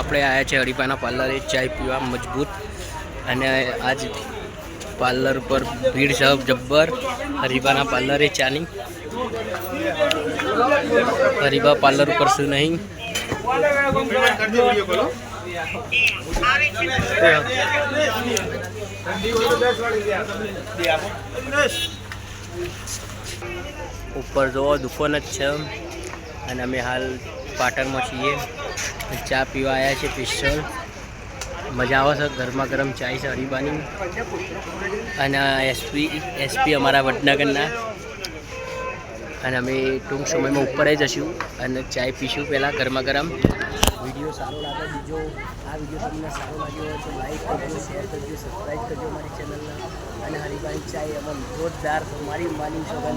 આપણે આવ્યા છે હરિભાઈના પાર્લરે ચાય પીવા મજબૂત. અને આજ પાર્લર પર ભીડ છે જબ્બર. હરિભાના પાર્લરે ચાની. હરિભા પાર્લર ઉપર શું નહીં? ઉપર જોવો, દુકાન જ છે. અને અમે હાલ પાટણમાં છીએ. ચા પીવા આવ્યા છે પિસ્ટલ. મજા આવે છે, ગરમા ગરમ ચાય છે, હરીબાની. અને એસપી એસપી અમારા વડનગરના. અને અમે ટૂંક સમયમાં ઉપર જ જશું અને ચાય પીશું પહેલાં ગરમા ગરમ. વીડિયો સારો લાગે બીજો, આ વીડિયો તમને સારો લાગ્યો હોય તો લાઈક કરજો શેર કરજો સબસ્ક્રાઈબ કરજો મારી ચેનલને અને હરિભાઈ ચાય એમાં જોરદાર મારી માની સોગન